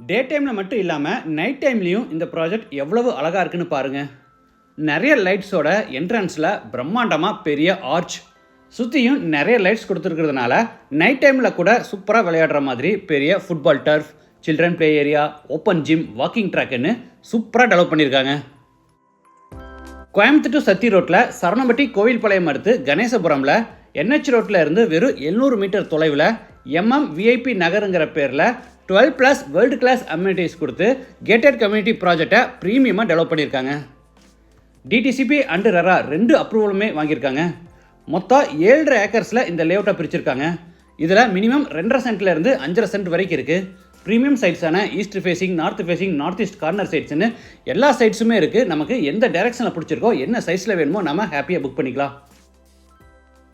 டே டைமில் மட்டும் இல்லாமல் நைட் டைம்லேயும் இந்த ப்ராஜெக்ட் எவ்வளவு அழகாக இருக்குன்னு பாருங்கள் நிறைய லைட்ஸோட என்ட்ரன்ஸில் பிரம்மாண்டமாக பெரிய ஆர்ச் சுற்றியும் நிறைய லைட்ஸ் கொடுத்துருக்கிறதுனால நைட் டைமில் கூட சூப்பராக விளையாடுற மாதிரி பெரிய football turf children play area open gym walking ட்ராக்குன்னு சூப்பராக டெவலப் பண்ணியிருக்காங்க. கோயம்புத்தூர் டு சத்தி ரோட்டில் சரணம்பட்டி கோவில்பாளையம் அடுத்து கணேசபுரமில் என்ஹெச் ரோட்டில் இருந்து வெறும் 700 மீட்டர் தொலைவில் எம்எம் விஐபி நகருங்கிற பேரில் twelve plus world class amenities கொடுத்து கேட்டட் கம்யூனிட்டி ப்ராஜெக்டை ப்ரீமியமாக டெவலப் பண்ணியிருக்காங்க. டிடிசிபி அண்டு ரெரா ரெண்டு அப்ரூவலுமே வாங்கியிருக்காங்க. மொத்தம் ஏழரை ஏக்கர்ஸில் இந்த லேஅவுட்டை பிரிச்சிருக்காங்க. இதில் மினிமம் ரெண்டரை சென்ட்லேருந்து அஞ்சரை சென்ட் வரைக்கும் இருக்குது premium சைட்ஸான east facing north facing north east corner சைட்ஸ்னு எல்லா சைட்ஸுமே இருக்குது நமக்கு எந்த டைரெக்ஷனில் பிடிச்சிருக்கோ என்ன சைஸில் வேணுமோ நம்ம ஹாப்பியாக புக் பண்ணிக்கலாம்.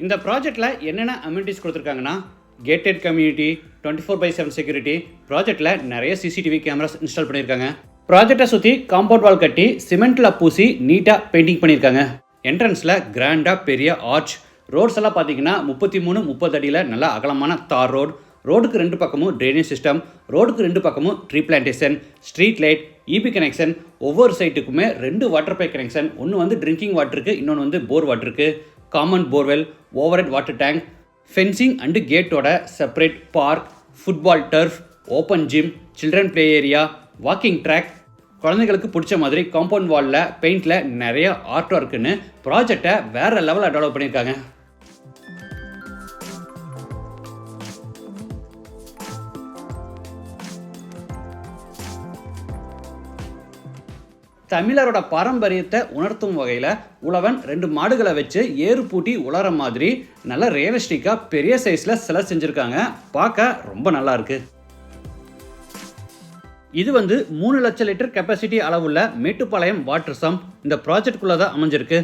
இந்த ப்ராஜெக்ட்டில் என்னென்ன அம்யூனிட்டிஸ் கொடுத்துருக்காங்கன்னா gated community twenty four by seven security ப்ராஜெக்ட்டில் நிறைய சிசிடிவி கேமராஸ் இன்ஸ்டால் பண்ணியிருக்காங்க. ப்ராஜெக்டை சுற்றி காம்பவுண்ட் வால் கட்டி சிமெண்ட்டில் பூசி நீட்டாக பெயிண்டிங் பண்ணியிருக்காங்க. என்ட்ரன்ஸில் கிராண்டாக பெரிய ஆர்ச் ரோட்ஸ் எல்லாம் பார்த்தீங்கன்னா முப்பத்தி மூணு முப்பது அடியில் நல்லா அகலமான தார் ரோடு ரோடுக்கு ரெண்டு பக்கமும் ட்ரைனேஜ் சிஸ்டம் ரோடுக்கு ரெண்டு பக்கமும் tree plantation street light EB connection ஒவ்வொரு சைட்டுக்குமே ரெண்டு வாட்டர் பைப் கனெக்ஷன் ஒன்று வந்து ட்ரிங்கிங் வாட்டருக்கு இன்னொன்று வந்து bore வாட்டருக்கு common borewell overhead water tank fencing and கேட்டோட separate park football turf open gym children play area walking track குழந்தைங்களுக்கு பிடிச்ச மாதிரி காம்பவுண்ட் வாலில் பெயிண்டில் நிறைய ஆர்ட் ஒர்க்குன்னு ப்ராஜெக்டை வேறு லெவலில் டெவலப் பண்ணியிருக்காங்க தமிழரோட பாரம்பரியத்தை உணர்த்தும் வகையில் உழவன் ரெண்டு மாடுகளை வச்சு ஏறு பூட்டி உலர மாதிரி நல்ல ரியலிஸ்டிக்காக பெரிய சைஸில் சிலை செஞ்சுருக்காங்க. பார்க்க ரொம்ப நல்லா இருக்கு. இது வந்து மூணு லட்சம் லிட்டர் கெப்பாசிட்டி அளவுள்ள மேட்டுப்பாளையம் வாட்டர் சம் இந்த ப்ராஜெக்ட்குள்ளே தான் அமைஞ்சிருக்கு.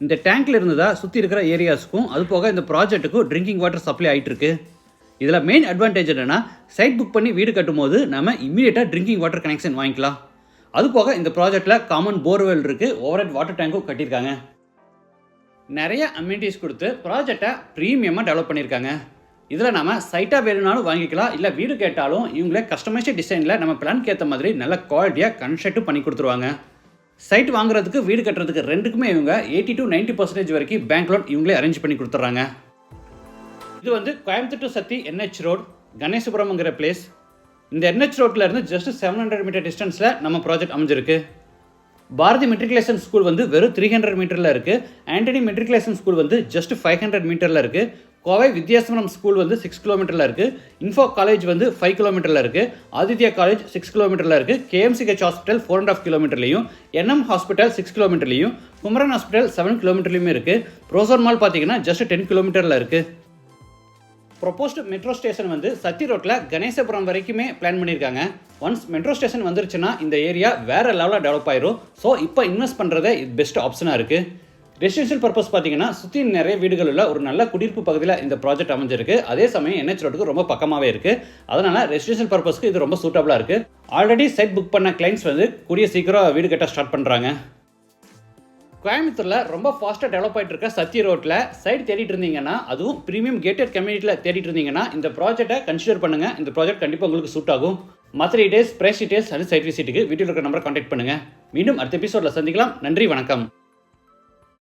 இந்த டேங்க்ல இருந்து தான் சுற்றி இருக்கிற ஏரியாஸுக்கும் அது போக இந்த ப்ராஜெக்ட்டுக்கும் ட்ரிங்கிங் வாட்டர் சப்ளை ஆகிட்டு இருக்கு இதில் மெயின் அட்வான்டேஜ் என்னன்னா சைட் புக் பண்ணி வீடு கட்டும்போது நம்ம இம்மீடியட்டாக ட்ரிங்கிங் வாட்டர் கனெக்ஷன் வாங்கிக்கலாம். அது போக இந்த ப்ராஜெக்ட்டில் காமன் போர்வெல் இருக்குது ஓவர்ஹெட் வாட்டர் டேங்க்கும் கட்டியிருக்காங்க. நிறைய அம்யூனிட்டிஸ் கொடுத்து ப்ராஜெக்டை ப்ரீமியமாக டெவலப் பண்ணியிருக்காங்க. இதில் நம்ம சைட்டாக வேணும்னாலும் வாங்கிக்கலாம் இல்லை வீடு கேட்டாலும் இவங்களே கஸ்டமைஸ்டு டிசைனில் நம்ம பிளான்க்கு ஏற்ற மாதிரி நல்ல குவாலிட்டியாக கன்ஸ்ட்ரக்ட் பண்ணி கொடுத்துருவாங்க. சைட் வாங்குறதுக்கு வீடு கட்டுறதுக்கு ரெண்டுக்குமே இவங்க எயிட்டி டு 90% பர்சன்டேஜ் வரைக்கும் பேங்க் லோன் இவங்களே அரேஞ்ச் பண்ணி கொடுத்துட்றாங்க. இது வந்து Coimbatore to Sathy NH road கணேசபுரம்ங்கிற place இந்த என்ஹெச் ரோட்டில் இருந்து ஜஸ்ட் செவன் ஹண்ட்ரட் மீட்டர் டிஸ்டன்ஸில் நம்ம ப்ராஜெக்ட் அமைஞ்சிருக்கு. பாரதி மெட்ரிகுலேஷன் ஸ்கூல் வந்து வெறும் த்ரீ ஹண்ட்ரட் மீட்டரில் இருக்குது ஆண்டனி மெட்ரிகுலேஷன் ஸ்கூல் வந்து ஜஸ்ட் ஃபைவ் ஹண்ட்ரட் மீட்டரில் இருக்குது கோவை வித்யாசமரம் ஸ்கூல் வந்து சிக்ஸ் கிலோமீட்டரில் இருக்குது இன்ஃபோ காலேஜ் வந்து ஃபைவ் கிலோமீட்டரில் இருக்குது ஆதித்யா காலேஜ் சிக்ஸ் கிலோமீட்டரில் இருக்குது KMCH hospital four and half கிலோமீட்டர்லையும் NM hospital six கிலோமீட்டர்லையும் குமரன் ஹாஸ்பிட்டல் செவன் கிலோமீட்டர்லையுமே இருக்குது ப்ரோசர் மால் பார்த்தீங்கன்னா ஜஸ்ட் டென் கிலோமீட்டரில் இருக்குது ப்ரொபோஸ்டு மெட்ரோ ஸ்டேஷன் வந்து சத்தி ரோட்டில் கணேசபுரம் வரைக்குமே பிளான் பண்ணியிருக்காங்க ஒன்ஸ் மெட்ரோ ஸ்டேஷன் வந்துருச்சுன்னா இந்த ஏரியா வேறு லெவலில் டெவலப் ஆயிரும். ஸோ இப்போ இன்வெஸ்ட் பண்ணுறதே இது பெஸ்ட் ஆப்ஷனாக இருக்குது ரெசிடென்ஷியல் பர்பஸ் பார்த்தீங்கன்னா சுற்றி நிறைய வீடுகள் உள்ள ஒரு நல்ல குடியிருப்பு பகுதியில் இந்த ப்ராஜெக்ட் அமைஞ்சிருக்கு. அதே சமயம் என்ஹெச் ரோட்டுக்கு ரொம்ப பக்கமாகவே இருக்குது அதனால் ரெசிடென்ஷியல் பர்பஸ்க்கு இது ரொம்ப சூட்டபுளாக இருக்குது ஆல்ரெடி சைட் புக் பண்ண கிளைண்ட்ஸ் வந்து கூடிய சீக்கிரம் வீடு கட்ட ஸ்டார்ட் பண்ணுறாங்க கோயம்புத்தூரில் ரொம்ப ஃபாஸ்ட்டாக டெவலப் ஆகிட்டு இருக்க சத்தி ரோட்டில் சைட் தேடிட்டு இருந்தீங்கன்னா அதுவும் ப்ரீமியம் கேட்டட் கம்யூனிட்டியில் தேடிட்டு இருந்தீங்கன்னா இந்த ப்ராஜெக்ட்டை கன்சிடர் பண்ணுங்கள் இந்த ப்ராஜெக்ட் கண்டிப்பாக உங்களுக்கு சூட் ஆகும். மற்ற days price days and site விசிட்டுக்கு வீட்டில் இருக்கிற நம்பரை காண்டாக்ட் பண்ணுங்கள் மீண்டும் அடுத்த எபிசோடில் சந்திக்கலாம். நன்றி வணக்கம்.